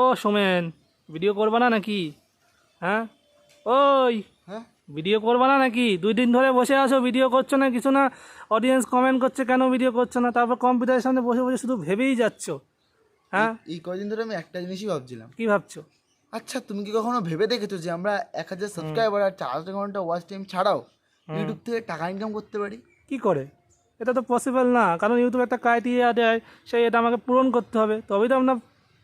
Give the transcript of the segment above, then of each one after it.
ও Somen video করবা না নাকি? হ্যাঁ? ওই হ্যাঁ? ভিডিও করবা না নাকি? দুই দিন ধরে বসে আছো ভিডিও করছ না কিছু না? অডিয়েন্স কমেন্ট করছে কেন ভিডিও করছ না? তারপর কম্পিউটারের সামনে বসে বসে শুধু ভেবেই যাচ্ছ। হ্যাঁ? এই কদিন ধরে আমি একটা জিনিসই ভাবছিলাম। কি ভাবছ? আচ্ছা তুমি কি কখনো ভেবে দেখেছ যে আমরা এক হাজার সাবস্ক্রাইবার আর চার হাজার ঘণ্টা ওয়াচ টাইম ছাড়াও ইউটিউব থেকে টাকা ইনকাম করতে পারি? কি করে? এটা তো পসিবল না। কারণ ইউটিউব একটা ক্রাইটেরিয়া দেয় সেই এটা আমাকে পূরণ করতে হবে। তবেই তো আমরা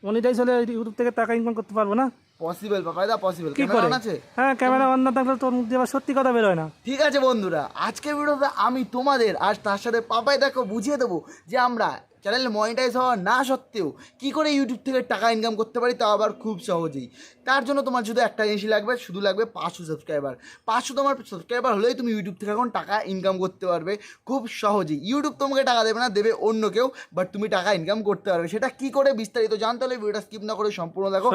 মনিটাইজ হলে ইউটিউব থেকে টাকা ইনকাম করতে পারব না। পসিবল বাবাইদা পসিবল কি করে? আছে? হ্যাঁ ক্যামেরা অন না থাকলে তোর মুখ দিয়ে আবার সত্যি কথা বেরোয় না। ঠিক আছে বন্ধুরা আজকের ভিডিওতে আমি তোমাদের আর তার সাথে পাপাই দেখো বুঝিয়ে দেবো যে আমরা চ্যানেল মনিটাইজ হওয়া না সত্ত্বেও কি করে ইউটিউব থেকে টাকা ইনকাম করতে পারি তা আবার খুব সহজেই। তার জন্য তোমার শুধু একটা জিনিসই লাগবে শুধু লাগবে পাঁচশো সাবস্ক্রাইবার পাঁচশো তোমার সাবস্ক্রাইবার হলেই তুমি ইউটিউব থেকে এখন টাকা ইনকাম করতে পারবে খুব সহজেই। ইউটিউব তোমাকে টাকা দেবে না দেবে অন্য কেউ বাট তুমি টাকা ইনকাম করতে পারবে। সেটা কি করে বিস্তারিত জানতে হলে ভিডিওটা স্কিপ না করে সম্পূর্ণ দেখো।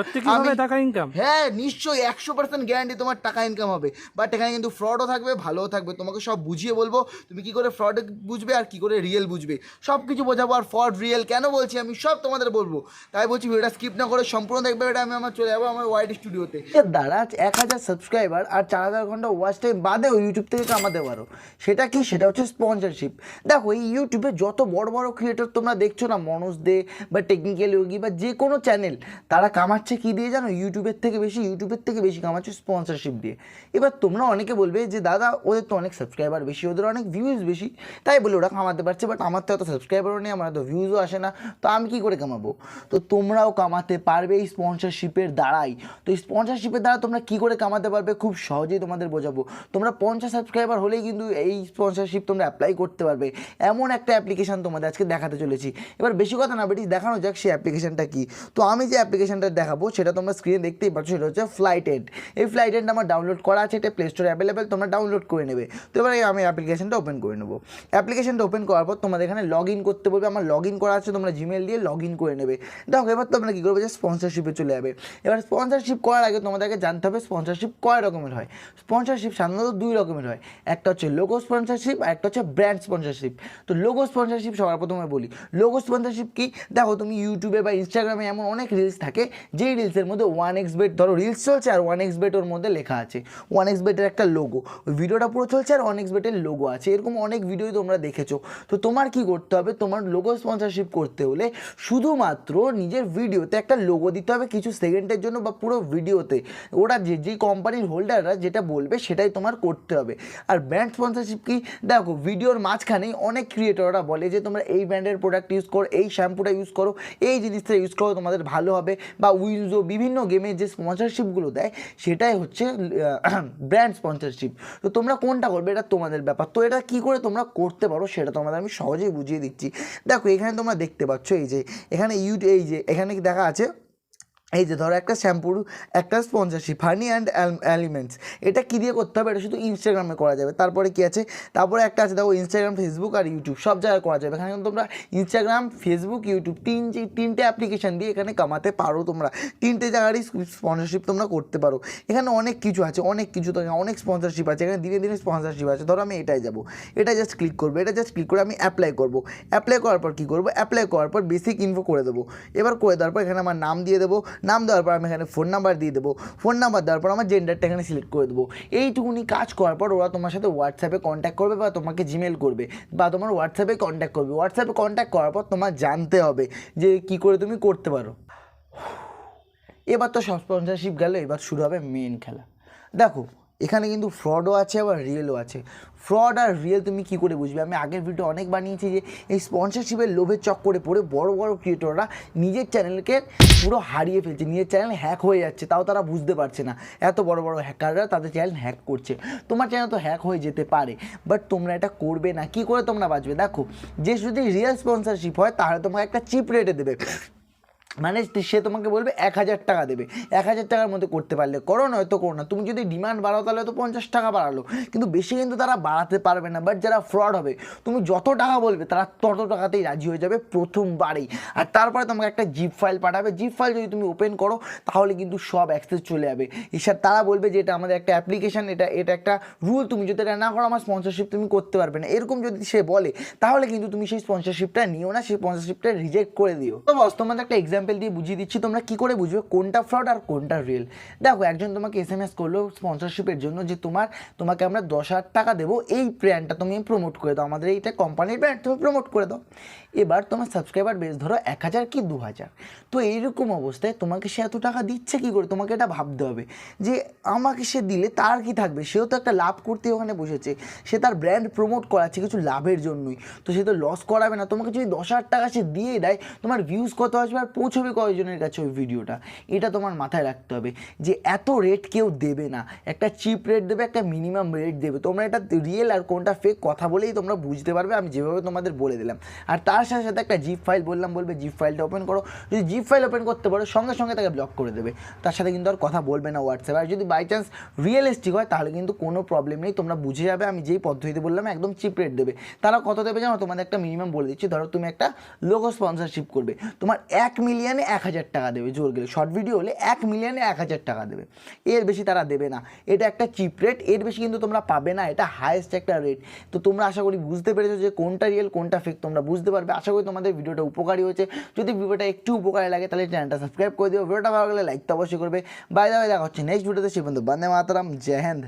টাকা ইনকাম হ্যাঁ নিশ্চয়ই একশো পার্সেন্ট গ্যারান্টি তোমার টাকা ইনকাম হবে। বাট এখানে কিন্তু ফ্রডও থাকবে ভালোও থাকবে। তোমাকে সব বুঝিয়ে বলব তুমি কি করে ফ্রড বুঝবে আর কি করে রিয়েল বুঝবে। সব কিছু বোঝাবো আর ফ্রড রিয়েল কেন বলছি আমি, সব তোমাদের বলব। তাই বলছি ভিডিওটা স্কিপ না করে সম্পূর্ণ দেখবে এটা আমি আমার চলে যাব আমার ওয়াইড স্টুডিওতে দ্বারা এক হাজার সাবস্ক্রাইবার আর চার হাজার ঘণ্টা ওয়াচ টাইম বাদেও ইউটিউব থেকে কামাতে পারো সেটা কি? সেটা হচ্ছে স্পন্সরশিপ দেখো, এই ইউটিউবে যত বড় বড় ক্রিয়েটর তোমরা দেখছ না, মনোজ দে বা টেকনিক্যাল যোগী বা যে কোনো চ্যানেল তারা কামাচ্ছে কি দিয়ে জানো? ইউটিউবের থেকে বেশি ইউটিউবের থেকে বেশি কামাচ্ছে স্পন্সরশিপ দিয়ে। এবার তোমরা অনেকে বলবে যে, দাদা, ওদের তো অনেক সাবস্ক্রাইবার বেশি, ওদের অনেক ভিউজ বেশি। তাই বলে ওরা কামাতে পারছে বাট আমার তো এত সাবস্ক্রাইবারও নেই, আমার তো ভিউজও আসে না, তো আমি কি করে কামাবো? তো তোমরাও কামাতে পারবে এই স্পন্সরশিপের দ্বারাই। তো এই স্পন্সরশিপের দ্বারা তোমরা কি করে কামাতে পারবে? খুব সহজেই তোমাদের বোঝাবো। তোমরা পঞ্চাশ সাবস্ক্রাইবার হলেই কিন্তু এই স্পন্সরশিপ তোমরা অ্যাপ্লাই করতে পারবে। এমন একটা অ্যাপ্লিকেশন তোমাদের আজকে দেখাতে চলেছি। এবার বেশি কথা না বেটি দেখানো যাক সেই অ্যাপ্লিকেশনটা কি। তো আমি যে অ্যাপ্লিকেশনটা দেখাবো সেটা তোমরা স্ক্রিনে দেখতেই পাচ্ছ, সেটা হচ্ছে ফ্লাইট এন্ড এই ফ্লাইট এন্ড আমার ডাউনলোড করা আছে, এটা প্লে স্টোরে অ্যাভেলেবেল তোমরা ডাউনলোড করে নেবে। তো এবার আমি অ্যাপ্লিকেশানটা ওপেন করে নেব। অ্যাপ্লিকেশানটা ওপেন করার পর তোমাদের এখানে লগ ইন করতে বলবে। আমার লগ ইন করা আছে, তোমরা জিমেল দিয়ে লগ ইন করে নেবে। দেখো, এবার তোমরা কী করবে? যে স্পন্সরশিপে চলে যাবে। এবার স্পন্সরশিপ করার আগে তোমাদেরকে জানতে হবে স্পন্সরশিপ কয় রকমের হয়? স্পন্সরশিপ সাধারণত দুই রকমের হয়। একটা হচ্ছে লোগো স্পন্সরশিপ আর একটা হচ্ছে ব্র্যান্ড স্পন্সরশিপ তো লোগো স্পন্সরশিপ সবার প্রথমে বলি। লোগো স্পন্সরশিপ কি? দেখো, তুমি ইউটিউবে বা ইনস্টাগ্রামে এমন অনেক রিলস থাকে, যেই রিলসের মধ্যে ওয়ান এক্স বেট ধরো রিলস চলছে আর ওয়ান এক্স বেট ওর মধ্যে লেখা আছে। ওয়ান এক্স বেটের একটা লোগো ওই ভিডিওটা পুরো চলছে আর ওয়ান এক্স বেটের লোগো আছে। এরকম অনেক ভিডিওই তোমরা দেখেছ। তো তোমার কি করতে হবে? তোমার লোগো স্পন্সরশিপ করতে হলে শুধুমাত্র নিজের ভিডিওতে একটা লোগো দিতে হবে কিছু সেকেন্ডের জন্য বা পুরো ভিডিওতে ওরা যে, যেই কোম্পানির হোল্ডাররা যেটা বলবে সেটাই তোমার করতে হবে। আর ব্র্যান্ড স্পন্সরশিপ কি? দেখো ভিডিওর মাঝখানেই অনেক ক্রিয়েটররা বলে যে, তোমরা এই ব্র্যান্ডের প্রোডাক্ট ইউজ করো, এই শ্যাম্পুটা ইউজ করো, এই জিনিসটা ইউজ করো, তোমাদের ভালো হবে। বা উইলজো বিভিন্ন গেমের যে স্পন্সরশিপগুলো দেয়, সেটাই হচ্ছে ব্র্যান্ড স্পন্সরশিপ তো তোমরা কোনটা করবে? এটা তোমাদের ব্যাপার। তো এটা কী করে তোমরা করতে পারো, সেটা তোমাদের আমি সহজেই বুঝিয়ে দিচ্ছি। দেখো এখানে তোমরা দেখতে পাচ্ছ এই যে এখানে ইউট এই যে এখানে দেখা আছে? এই যে ধরো একটা শ্যাম্পুর, একটা স্পন্সরশিপ হানি অ্যান্ড অ্যালিমেন্টস এটা কী দিয়ে করতে হবে? এটা শুধু ইনস্টাগ্রামে করা যাবে। তারপরে কী আছে? তারপরে একটা আছে, দেখো ইনস্টাগ্রাম ফেসবুক আর ইউটিউব সব জায়গায় করা যাবে। এখানে তোমরা ইনস্টাগ্রাম ফেসবুক ইউটিউব তিন যে, তিনটে অ্যাপ্লিকেশান দিয়ে এখানে কামাতে পারো তোমরা। তিনটে জায়গারই স্পন্সরশিপ তোমরা করতে পারো। এখানে অনেক কিছু আছে, অনেক কিছু তো অনেক স্পন্সরশিপ আছে। এখানে দিনে দিনে স্পন্সরশিপ আছে। ধরো আমি এটাই যাব। এটা জাস্ট ক্লিক করব। এটা জাস্ট ক্লিক করে আমি অ্যাপ্লাই করব। অ্যাপ্লাই করার পর কী করব? অ্যাপ্লাই করার পর বেসিক ইনফো করে দেবো। এবার করে দেওয়ার পর এখানে আমার নাম দিয়ে দেবো। নাম দেওয়ার পর আমি এখানে ফোন নাম্বার দিয়ে দেবো। ফোন নাম্বার দেওয়ার পর আমার জেন্ডারটা এখানে সিলেক্ট করে দেবো। এইটুকুনি কাজ করার পর ওরা তোমার সাথে হোয়াটসঅ্যাপে কন্ট্যাক্ট করবে বা তোমাকে জিমেল করবে বা তোমার হোয়াটসঅ্যাপে কন্ট্যাক্ট করবে। হোয়াটসঅ্যাপে কন্ট্যাক্ট করার পর তোমার জানতে হবে যে কি করে তুমি করতে পারো। এবার তো সব স্পন্সারশিপ গেল, এবার শুরু হবে মেন খেলা। দেখো এখানে কিন্তু ফ্রডও আছে, আবার রিয়েলও আছে। ফ্রড আর রিয়েল তুমি কী করে বুঝবে? আমি আগের ভিডিও অনেক বানিয়েছি যে এই স্পন্সরশিপের লোভের চক্করে পড়ে বড় বড় ক্রিয়েটররা নিজের চ্যানেলকে পুরো হারিয়ে ফেলছে। নিজের চ্যানেল হ্যাক হয়ে যাচ্ছে, তাও তারা বুঝতে পারছে না। এত বড় বড় হ্যাকাররা তাদের চ্যানেল হ্যাক করছে। তোমার চ্যানেল তো হ্যাক হয়ে যেতে পারে বাট তোমরা এটা করবে না। কী করে তোমরা বাঁচবে? দেখো, যে যদি রিয়েল স্পন্সরশিপ হয়, তাহলে তোমাকে একটা চিপ রেটে দেবে। মানে সে তোমাকে বলবে এক হাজার টাকা দেবে। এক হাজার টাকার মধ্যে করতে পারলে। করো নয়তো করো না। তুমি যদি ডিমান্ড বাড়াও, তাহলে তো পঞ্চাশ টাকা বাড়ালো। কিন্তু বেশি কিন্তু তারা বাড়াতে পারবে না। বাট যারা ফ্রড হবে, তুমি যত টাকা বলবে, তারা তত টাকাতেই রাজি হয়ে যাবে প্রথমবারেই। আর তারপরে তোমাকে একটা জিপ ফাইল পাঠাবে। জিপ ফাইল যদি তুমি ওপেন করো, তাহলে কিন্তু সব অ্যাক্সেস চলে যাবে। এছাড়া তারা বলবে যে এটা আমাদের একটা অ্যাপ্লিকেশন এটা এটা একটা রুল তুমি যদি এটা না করো, আমার স্পন্সরশিপ তুমি করতে পারবে না। এরকম যদি সে বলে, তাহলে কিন্তু তুমি সেই স্পন্সরশিপটা নিও না, সেই স্পন্সরশিপটা রিজেক্ট করে দিও। তো বস, তোমাদের একটা এক্সাম্পল এক্সাম্পল দিয়ে বুঝিয়ে দিচ্ছি, তোমরা কি করে বুঝবে? কোনটা ফ্রড আর কোনটা রিয়েল দেখো, একজন তোমাকে এস এম এস করল স্পন্সরশিপের জন্য যে তোমার, তোমাকে আমরা দশ হাজার টাকা দেবো, এই ব্র্যান্ডটা তুমি প্রমোট করে দাও। আমাদের এইটা কোম্পানির ব্র্যান্ড তুমি প্রমোট করে দাও। এবার তোমার সাবস্ক্রাইবার বেস ধরো এক হাজার কি দু হাজার। তো এইরকম অবস্থায় তোমাকে সে এত টাকা দিচ্ছে কী করে? তোমাকে এটা ভাবতে হবে যে আমাকে সে দিলে তার কি থাকবে? সেও তো একটা লাভ করতে ওখানে বসেছে। সে তার ব্র্যান্ড প্রমোট করাচ্ছে কিছু লাভের জন্যই। তো সে তো লস করাবে না। তোমাকে যদি দশ হাজার টাকা সে দিয়ে দেয়, তোমার ভিউজ কত আসবে? আর পৌঁছবে কয়জনের কাছে ওই ভিডিওটা? এটা তোমার মাথায় রাখতে হবে যে এত রেট কেউ দেবে না। একটা চিপ রেট দেবে, একটা মিনিমাম রেট দেবে। তোমরা এটা রিয়েল আর কোনটা ফেক কথা বলেই তোমরা বুঝতে পারবে, আমি যেভাবে তোমাদের বলে দিলাম। আর তার সাথে সাথে একটা জিপ ফাইল বললাম, বলবে জিপ ফাইলটা ওপেন করো। যদি জিপ ফাইল ওপেন করতে পারো, সঙ্গে সঙ্গে তাকে ব্লক করে দেবে। তার সাথে কিন্তু আর কথা বলবে না হোয়াটসঅ্যাপ আর যদি বাই চান্স রিয়েলিস্টিক হয়, তাহলে কিন্তু কোনো প্রবলেম নেই, তোমরা বুঝে যাবে, আমি যেই পদ্ধতিতে বললাম, একদম চিপ রেট দেবে। তারা কত দেবে জানো? তোমাদের একটা মিনিমাম বলে দিচ্ছি। ধরো তুমি একটা লোগো স্পন্সরশিপ করবে। তোমার এক মিলিয়নে এক হাজার টাকা দেবে, জোর গেলে। শর্ট ভিডিও হলে এক মিলিয়নে এক হাজার টাকা দেবে। এর বেশি তারা দেবে না। এটা একটা চিপ রেট এর বেশি কিন্তু তোমরা পাবে না। এটা হায়েস্ট একটা রেট তো তোমরা আশা করি বুঝতে পেরেছ যে কোনটা রিয়েল কোনটা ফেক তোমরা বুঝতে পারবে। আশা করি তোমাদের ভিডিওটা উপকারী হয়েছে। যদি ভিডিওটা একটু উপকারী লাগে, তাহলে চ্যানেলটা সাবস্ক্রাইব করে দিও। ভিডিওটা ভালো লাগলে লাইক তো অবশ্যই করবে। বাই দাওয়াই দেখা হচ্ছে নেক্সট ভিডিওতে সে পর্যন্ত বন্দে মাতারাম। জয় হিন্দ।